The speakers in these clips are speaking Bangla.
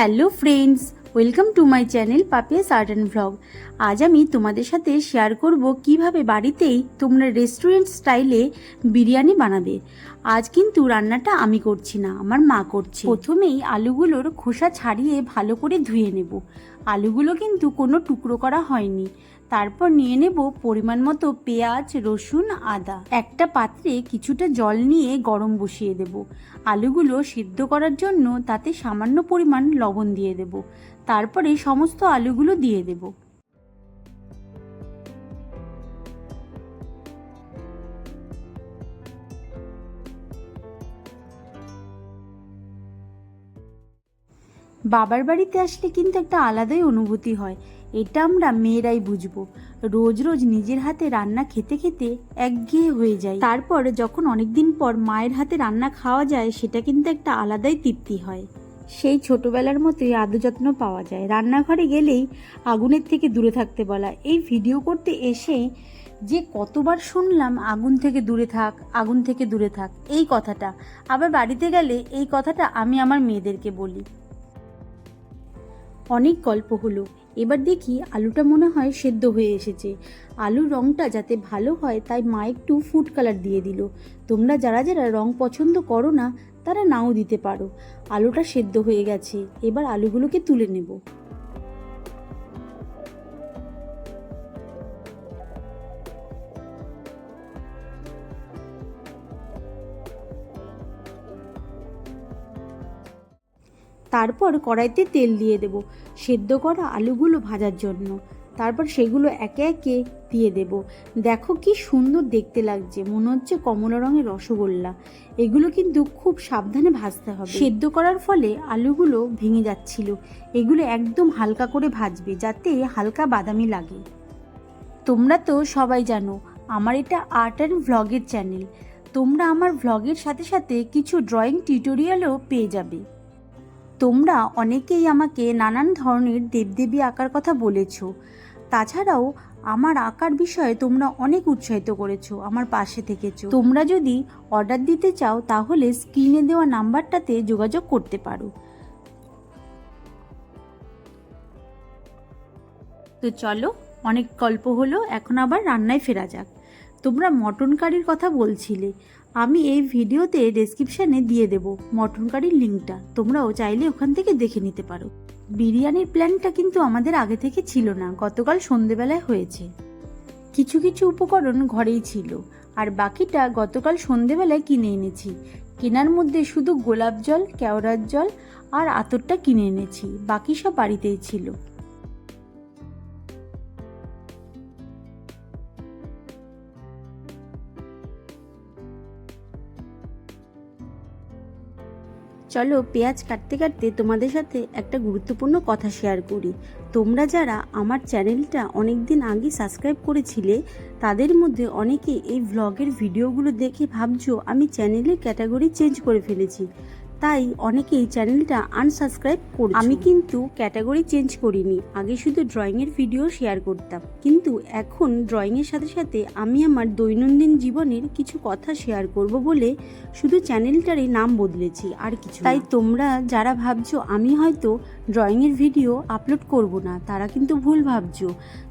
Hello friends, welcome to my channel art and vlog আজ আমি তোমাদের সাথে শেয়ার করব কীভাবে বাড়িতেই তোমরা রেস্টুরেন্ট স্টাইলে বিরিয়ানি বানাবে। আজ কিন্তু রান্নাটা আমি করছি না, আমার মা করছে। প্রথমেই আলুগুলোর খোসা ছাড়িয়ে ভালো করে ধুয়ে নেব। আলুগুলো কিন্তু কোনো টুকরো করা হয়নি। তারপর নিয়ে নেব পরিমাণ মতো পেঁয়াজ, রসুন, আদা। একটা পাত্রে কিছুটা জল নিয়ে গরম বসিয়ে দেব। আলুগুলো সিদ্ধ করার জন্য তাতে সামান্য পরিমাণ লবণ দিয়ে দেব। তারপরে সমস্ত আলুগুলো দিয়ে দেব। বাবার বাড়িতে আসলে কিন্তু একটা আলাদাই অনুভূতি হয়। এটা আমরা মেয়েরাই বুঝব। রোজ রোজ নিজের হাতে রান্না খেতে খেতে একঘেয়ে হয়ে যায়। তারপর যখন অনেকদিন পর মায়ের হাতে রান্না খাওয়া যায়, সেটা কিন্তু একটা আলাদাই তৃপ্তি হয়। সেই ছোটবেলার মতোই আদর যত্ন পাওয়া যায়। রান্নাঘরে গেলেই আগুনের থেকে দূরে থাকতে বলা। এই ভিডিও করতে এসে যে কতবার শুনলাম, আগুন থেকে দূরে থাক, আগুন থেকে দূরে থাক। এই কথাটা। আবার বাড়িতে গেলে এই কথাটা আমি আমার মেয়েদেরকে বলি। অনেক গল্প হলো। এবার দেখি আলুটা মনে হয় সেদ্ধ হয়ে এসেছে। আলুর রঙটা যাতে ভালো হয়, তাই মা একটু ফুড কালার দিয়ে দিল। তোমরা যারা যারা রং পছন্দ করো না, তারা নাও দিতে পারো। আলুটা সেদ্ধ হয়ে গেছে, এবার আলুগুলোকে তুলে নেব। তারপর কড়াইতে তেল দিয়ে দেব। সেদ্ধ করা আলুগুলো ভাজার জন্য। তারপর সেগুলো একে একে দিয়ে দেব। দেখো কি সুন্দর দেখতে লাগছে। মনে হচ্ছে কমলা রঙের রসগোল্লা। এগুলো কিন্তু খুব সাবধানে ভাজতে হবে। সেদ্ধ করার ফলে আলুগুলো ভেঙে যাচ্ছিল। এগুলো একদম হালকা করে ভাজবে যাতে হালকা বাদামি লাগে। তোমরা তো সবাই জানো, আমার এটা আর্ট অ্যান্ড ভ্লগের চ্যানেল। তোমরা আমার ভ্লগের সাথে সাথে কিছু ড্রয়িং টিউটোরিয়ালও পেয়ে যাবে। তোমরা অনেকেই আমাকে নানান ধরনের দেবদেবী আঁকার কথা বলেছ। তাছাড়াও আমার আঁকার বিষয়ে তোমরা অনেক উৎসাহিত করেছ আমার পাশে থেকেছো। তোমরা যদি অর্ডার দিতে চাও তাহলে স্ক্রিনে দেওয়া নাম্বারটাতে যোগাযোগ করতে পারো। তো চলো, অনেক গল্প হলো, এখন আবার রান্নায় ফেরা যাক। তোমরা মটন কারির কথা বলছিলে। আমি এই ভিডিওতে ডেসক্রিপশানে দিয়ে দেব মটন কারির লিঙ্কটা তোমরাও চাইলে ওখান থেকে দেখে নিতে পারো। বিরিয়ানির প্ল্যানটা কিন্তু আমাদের আগে থেকে ছিল না, গতকাল সন্ধেবেলায় হয়েছে। কিছু কিছু উপকরণ ঘরেই ছিল, আর বাকিটা গতকাল সন্ধেবেলায় কিনে এনেছি। কেনার মধ্যে শুধু গোলাপ জল, কেওড়ার জল আর আতরটা কিনে এনেছি, বাকি সব বাড়িতেই ছিল। চলো পেঁয়াজ কাটতে কাটতে তোমাদের সাথে একটা গুরুত্বপূর্ণ কথা শেয়ার করি। তোমরা যারা আমার চ্যানেলটা অনেক দিন আগে সাবস্ক্রাইব করেছিলে, তাদের মধ্যে অনেকে এই ভ্লগের ভিডিওগুলো দেখে ভাবছ, আমি চ্যানেলের ক্যাটাগরি চেঞ্জ করে ফেলেছি। তাই অনেকেই চ্যানেলটা আনসাবস্ক্রাইব করছে। আমি কিন্তু ক্যাটাগরি চেঞ্জ করিনি, আগে শুধু ড্রয়িংয়ের ভিডিও শেয়ার করতাম। কিন্তু এখন ড্রয়িংয়ের সাথে সাথে আমি আমার দৈনন্দিন জীবনের কিছু কথা শেয়ার করব বলে শুধু চ্যানেলটারই নাম বদলেছি, আর কিছু তাই তোমরা যারা ভাবছ আমি হয়তো ড্রয়িংয়ের ভিডিও আপলোড করব না, তারা কিন্তু ভুল ভাবছ।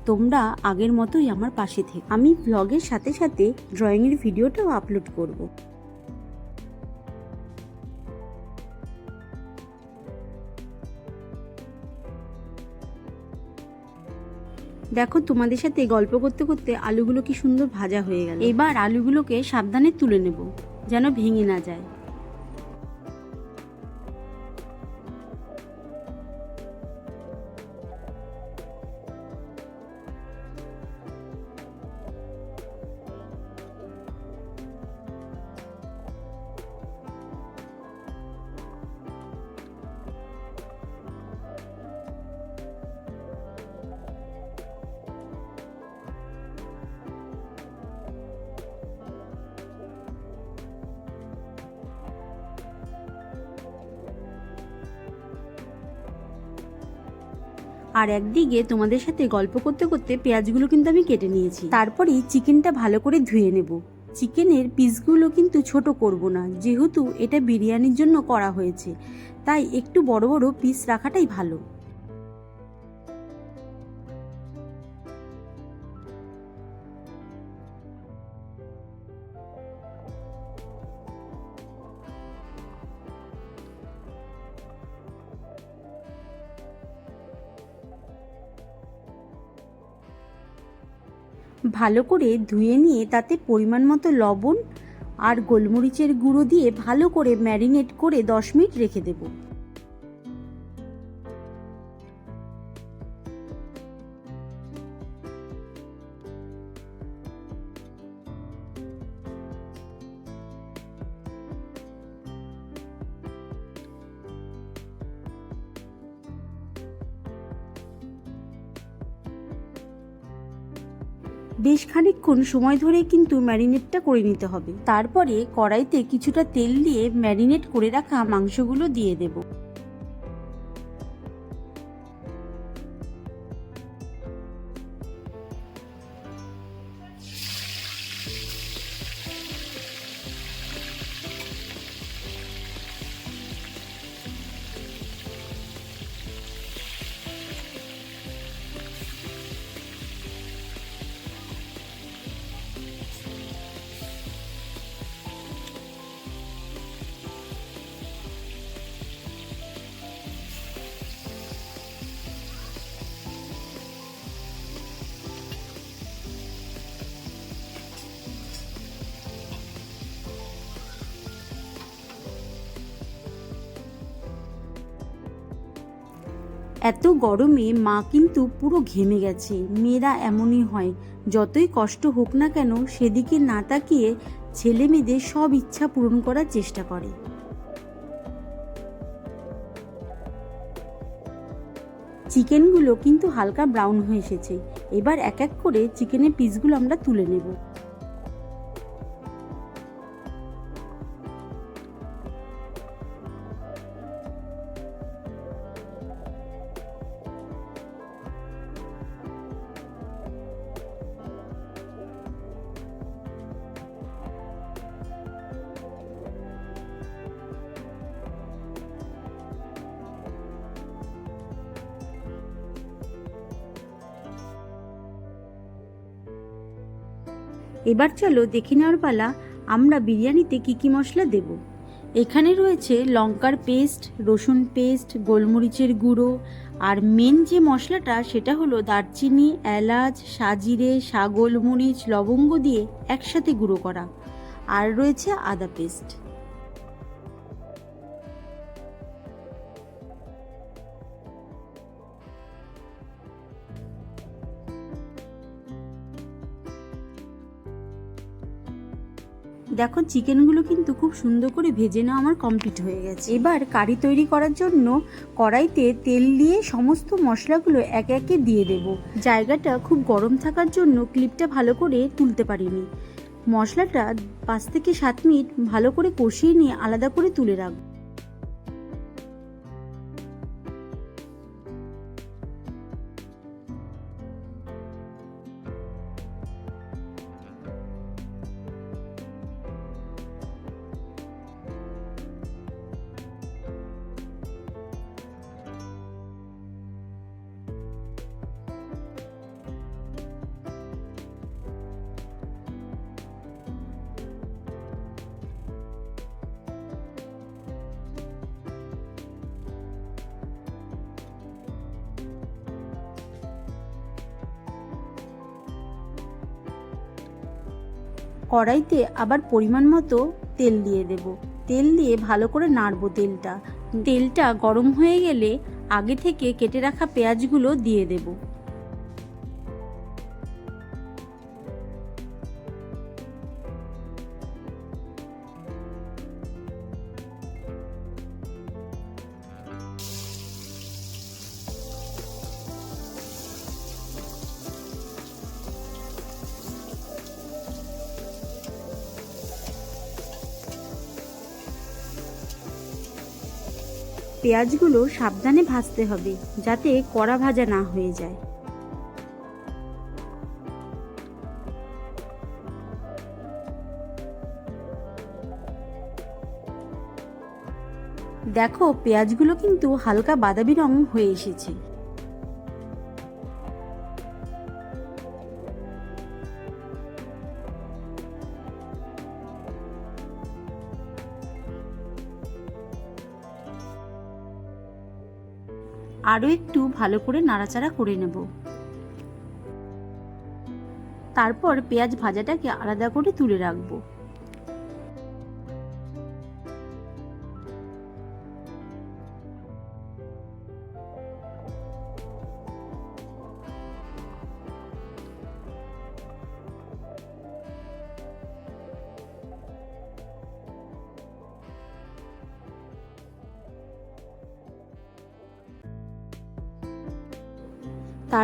তোমরা আগের মতোই আমার পাশে থেকে। আমি ব্লগের সাথে সাথে ড্রয়িংয়ের ভিডিওটাও আপলোড করব। দেখো, তোমাদের সাথে গল্প করতে করতে আলুগুলো কি সুন্দর ভাজা হয়ে গেল। এবার আলুগুলোকে সাবধানে তুলে নেব, যেন ভেঙে না যায়। আর একদিকে তোমাদের সাথে গল্প করতে করতে পেঁয়াজগুলো কিন্তু আমি কেটে নিয়েছি। তারপরেই চিকেনটা ভালো করে ধুয়ে নেব। চিকেনের পিসগুলো কিন্তু ছোট করব না, যেহেতু এটা বিরিয়ানির জন্য করা হয়েছে। তাই একটু বড় বড় পিস রাখাটাই ভালো। ভালো করে ধুয়ে নিয়ে তাতে পরিমাণ মতো লবণ আর গোলমরিচের গুঁড়ো দিয়ে ভালো করে ম্যারিনেট করে দশ মিনিট রেখে দেব। বেশ খানিকক্ষণ সময় ধরে কিন্তু ম্যারিনেটটা করে নিতে হবে। তারপরে কড়াইতে কিছুটা তেল দিয়ে ম্যারিনেট করে রাখা মাংসগুলো দিয়ে দেব। এত গরমে মা কিন্তু পুরো ঘেমে গেছে। মেয়েরা এমনই হয়। যতই কষ্ট হোক না কেন সেদিকে না তাকিয়ে ছেলে মেয়েদের সব ইচ্ছা পূরণ করার চেষ্টা করে। চিকেনগুলো কিন্তু হালকা ব্রাউন হয়ে এসেছে। এবার এক এক করে চিকেনের পিসগুলো আমরা তুলে নেব। এবার চলো দেখে নেওয়ার পালা, আমরা বিরিয়ানিতে কী কী মশলা দেব। এখানে রয়েছে লঙ্কার পেস্ট, রসুন পেস্ট, গোলমরিচের গুঁড়ো, আর মেন যে মশলাটা সেটা হলো দারচিনি, এলাচ, সাজিরে, সাগোলমরিচ, লবঙ্গ দিয়ে একসাথে গুঁড়ো করা। আর রয়েছে আদা পেস্ট। দেখো, চিকেনগুলো কিন্তু খুব সুন্দর করে ভেজে নেওয়া আমার কমপ্লিট হয়ে গেছে। এবার কারি তৈরি করার জন্য কড়াইতে তেল দিয়ে সমস্ত মশলাগুলো একে একে দিয়ে দেব। জায়গাটা খুব গরম থাকার জন্য ক্লিপটা ভালো করে তুলতে পারিনি। মশলাটা পাঁচ থেকে সাত মিনিট ভালো করে কষিয়ে নিয়ে আলাদা করে তুলে রাখব। কড়াইতে আবার পরিমাণ মতো তেল দিয়ে দেব। তেল দিয়ে ভালো করে নাড়ব তেলটা। তেলটা গরম হয়ে গেলে আগে থেকে কেটে রাখা পেঁয়াজগুলো দিয়ে দেবো। পেঁয়াজগুলো সাবধানে ভাজতে হবে যাতে কড়া ভাজা না হয়ে যায়। দেখো, পেঁয়াজগুলো কিন্তু হালকা বাদামি রং হয়ে এসেছে। আরও একটু ভালো করে নাড়াচাড়া করে নেব। তারপর পেঁয়াজ ভাজাটাকে আলাদা করে তুলে রাখব।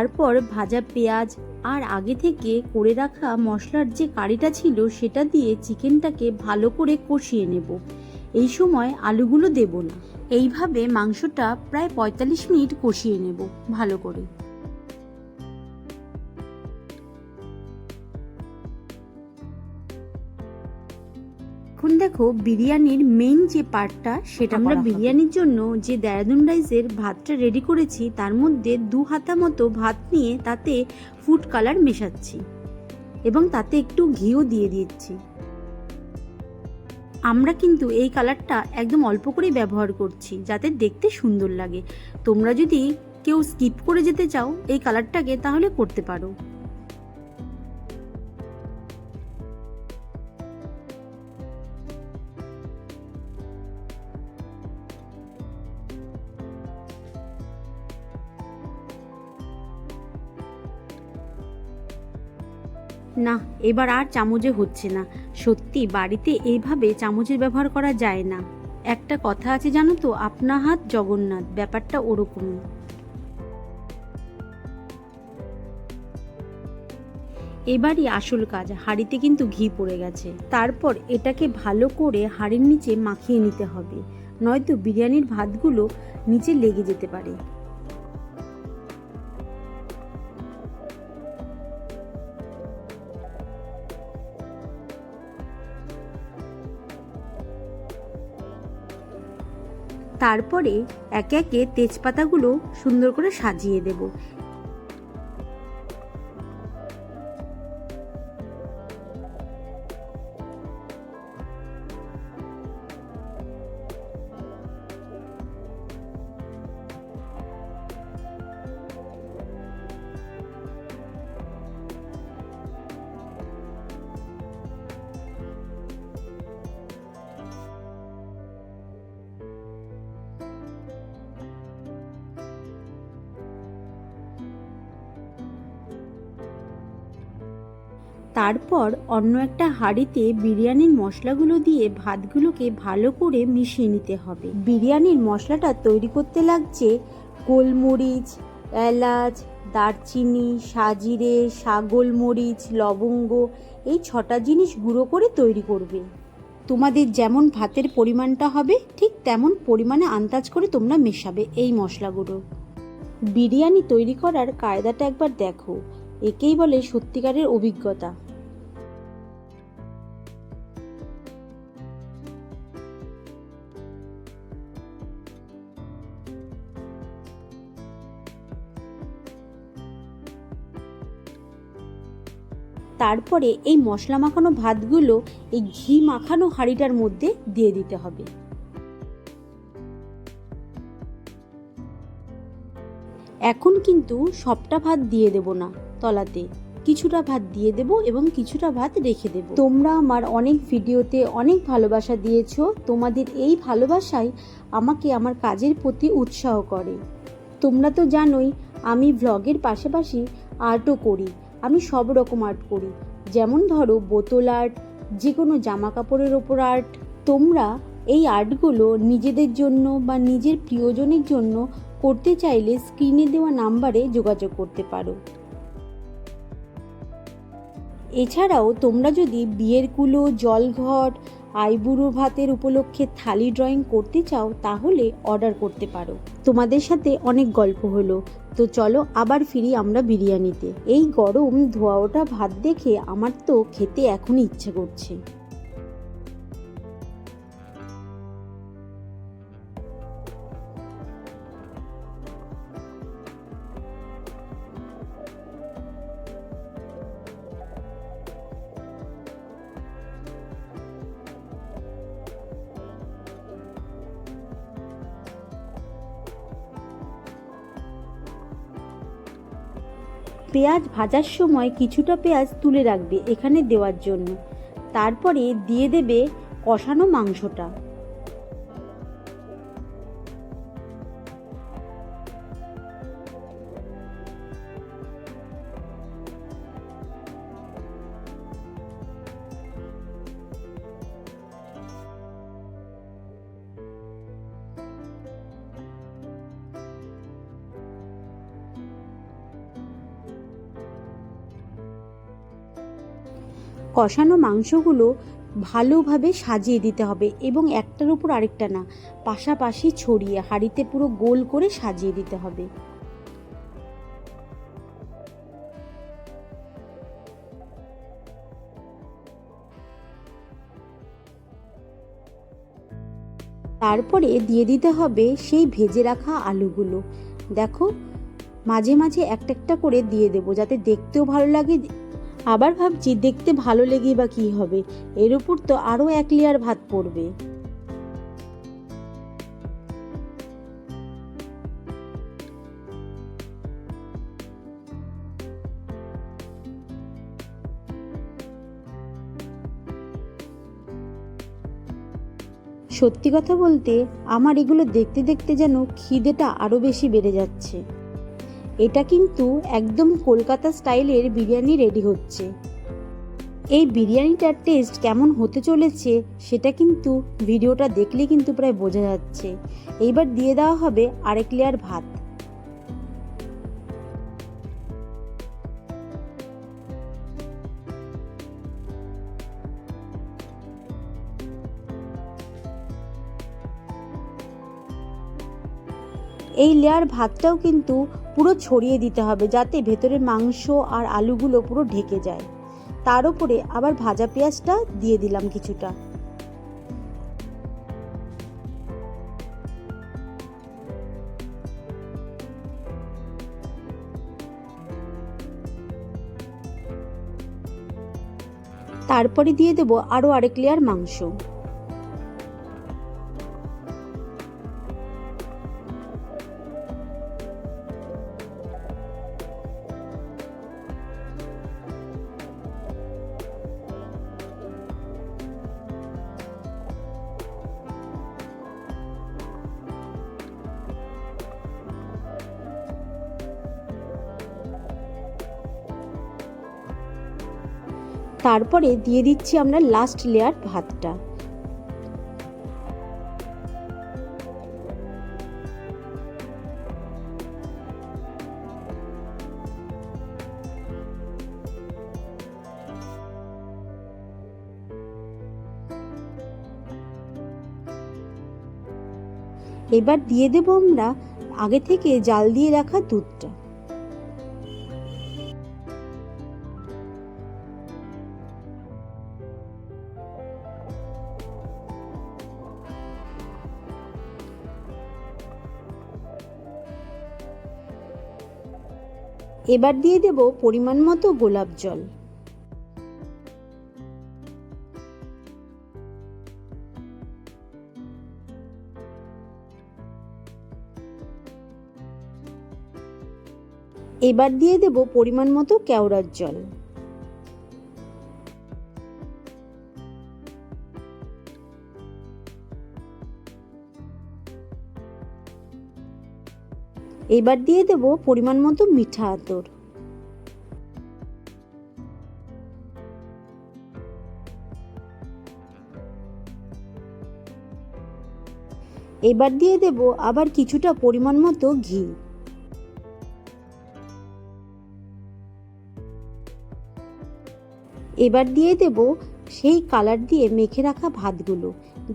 তারপর ভাজা পেঁয়াজ আর আগে থেকে করে রাখা মশলার যে কারিটা ছিল সেটা দিয়ে চিকেনটাকে ভালো করে কষিয়ে নেব। এই সময় আলুগুলো দেব না। এইভাবে মাংসটা প্রায় পঁয়তাল্লিশ মিনিট কষিয়ে নেব ভালো করে। দেখো বিরিয়ানির মেইন যে পার্টটা সেটা আমরা বিরিয়ানির জন্য যে দেরাদুন রাইসের ভাতটা রেডি করেছি তার মধ্যে দু হাতা মতো ভাত নিয়ে তাতে ফুড কালার মেশাচ্ছি এবং তাতে একটু ঘিও দিয়ে দিচ্ছি। আমরা কিন্তু এই কালারটা একদম অল্প করেই ব্যবহার করছি যাতে দেখতে সুন্দর লাগে। তোমরা যদি কেউ স্কিপ করে যেতে চাও এই কালারটাকে তাহলে করতে পারো। না, এবার আর চামচে হচ্ছে না। সত্যি, বাড়িতে এইভাবে চামচের ব্যবহার করা যায় না। একটা কথা আছে জানো তো, আপনা হাত জগন্নাথ, ব্যাপারটা ওরকমই এবারই আসল কাজ, হাঁড়িতে কিন্তু ঘি পড়ে গেছে। তারপর এটাকে ভালো করে হাঁড়ির নিচে মাখিয়ে নিতে হবে। নয়তো বিরিয়ানির ভাতগুলো নিচে লেগে যেতে পারে। তারপরে একে একে তেজপাতাগুলো সুন্দর করে সাজিয়ে দেব। তারপর অন্য একটা হাঁড়িতে বিরিয়ানির মশলাগুলো দিয়ে ভাতগুলোকে ভালো করে মিশিয়ে নিতে হবে। বিরিয়ানির মশলাটা তৈরি করতে লাগছে গোলমরিচ, এলাচ, দারচিনি, সাজিরে সাগোলমরিচ লবঙ্গ, এই ছটা জিনিস গুঁড়ো করে তৈরি করবে। তোমাদের যেমন ভাতের পরিমাণটা হবে, ঠিক তেমন পরিমাণে আন্দাজ করে তোমরা মেশাবে এই মশলাগুলো। বিরিয়ানি তৈরি করার কায়দাটা একবার দেখো, একেই বলে সত্যিকারের অভিজ্ঞতা। তারপরে এই মশলা মাখানো ভাতগুলো এই ঘি মাখানো হাঁড়িটার মধ্যে দিয়ে দিতে হবে। এখন কিন্তু সবটা ভাত দিয়ে দেব না তলাতে। কিছুটা ভাত দিয়ে দেব এবং কিছুটা ভাত রেখে দেব। তোমরা আমার অনেক ভিডিওতে অনেক ভালোবাসা দিয়েছ। তোমাদের এই ভালোবাসাই আমাকে আমার কাজের প্রতি উৎসাহ করে। তোমরা তো জানোই, আমি ভ্লগের পাশাপাশি আর্টও করি। আমি সব রকম আর্ট করি। যেমন ধরো বোতল আর্ট যে কোনো জামা কাপড়ের ওপর আর্ট তোমরা এই আর্টগুলো নিজেদের জন্য বা নিজের প্রিয়জনের জন্য করতে চাইলে স্ক্রিনে দেওয়া নাম্বারে যোগাযোগ করতে পারো। এছাড়াও তোমরা যদি বিয়ের কুলো, জলঘট আইবুড়ো ভাতের উপলক্ষে থালি ড্রয়িং করতে চাও, তাহলে অর্ডার করতে পারো। তোমাদের সাথে অনেক গল্প হলো। তো চলো আবার ফিরি আমরা বিরিয়ানিতে। এই গরম ধোয়া ওটা ভাত দেখে আমার তো খেতে এখনই ইচ্ছে করছে। পেঁয়াজ ভাজার সময় কিছুটা পেঁয়াজ তুলে রাখবে এখানে দেওয়ার জন্য। তারপরে দিয়ে দেবে কষানো মাংসটা। কষানো মাংসগুলো ভালোভাবে সাজিয়ে দিতে হবে এবং একটার উপর আরেকটা না, পাশাপাশি ছড়িয়ে হাঁড়িতে পুরো গোল করে সাজিয়ে দিতে হবে। তারপরে দিয়ে দিতে হবে সেই ভেজে রাখা আলুগুলো। দেখো, মাঝে মাঝে একটা একটা করে দিয়ে দেবো যাতে দেখতেও ভালো লাগে আবার ভাবছি দেখতে ভালো লেগে বা কী হবে। এর উপর তো আরও এক লেয়ার ভাত পড়বে। সত্যি কথা বলতে, আমার এগুলো দেখতে দেখতে যেন খিদেটা আরও বেশি বেড়ে যাচ্ছে। এটা কিন্তু একদম কলকাতা স্টাইলের বিরিয়ানি রেডি হচ্ছে। এই বিরিয়ানিটার টেস্ট কেমন হতে চলেছে সেটা কিন্তু ভিডিওটা দেখলে কিন্তু প্রায় বোঝা যাচ্ছে। এইবার দিয়ে দেওয়া হবে আরেক লেয়ার ভাত। এই লেয়ার ভাতটাও কিন্তু পুরো ছড়িয়ে দিতে হবে যাতে ভেতরের মাংস আর আলুগুলো পুরো ঢেকে যায়। তার উপরে আবার ভাজা পেঁয়াজটা দিয়ে দিলাম কিছুটা। তারপরে দিয়ে দেব আরও আরেক লেয়ার মাংস। তারপরে দিয়ে দিচ্ছি আমরা লাস্ট লেয়ার ভাতটা। এবার দিয়ে দেবো আমরা আগে থেকে জাল দিয়ে রাখা দুধটা। এবার দিয়ে দেব পরিমাণ মতো গোলাপ জল। এবার দিয়ে দেব পরিমাণ মতো কেওড়ার জল। এবার দিয়ে দেব পরিমাণ মতো মিঠা আতর। এবার দিয়ে দেব আবার কিছুটা পরিমাণ মতো ঘি। এবার দিয়ে দেব সেই কালার দিয়ে মেখে রাখা ভাতগুলো।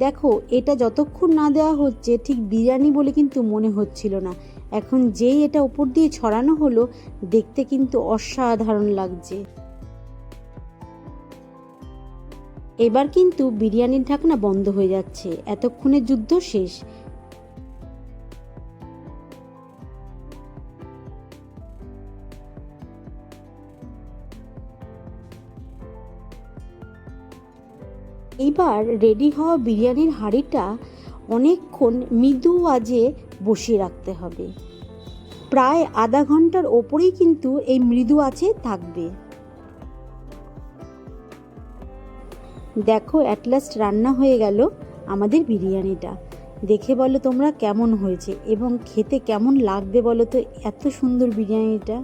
দেখো, এটা যতক্ষণ না দেওয়া হচ্ছে ঠিক বিরিয়ানি বলে কিন্তু মনে হচ্ছিল না। এখন যেই এটা উপর দিয়ে ছড়ানো হলো, দেখতে কিন্তু অসাধারণ লাগছে। এবার কিন্তু বিরিয়ানির ঢাকনা বন্ধ হয়ে যাচ্ছে। এতক্ষণে যুদ্ধ শেষ। এইবার রেডি হওয়া বিরিয়ানির হাঁড়িটা অনেকক্ষণ মৃদু আজে বসিয়ে রাখতে হবে। প্রায় আধা ঘণ্টার ওপরেই কিন্তু এই মৃদু আছে থাকবে। দেখো অ্যাট লাস্ট রান্না হয়ে গেল আমাদের বিরিয়ানিটা। দেখে বলো তোমরা কেমন হয়েছে এবং খেতে কেমন লাগবে বলো তো এত সুন্দর বিরিয়ানিটা।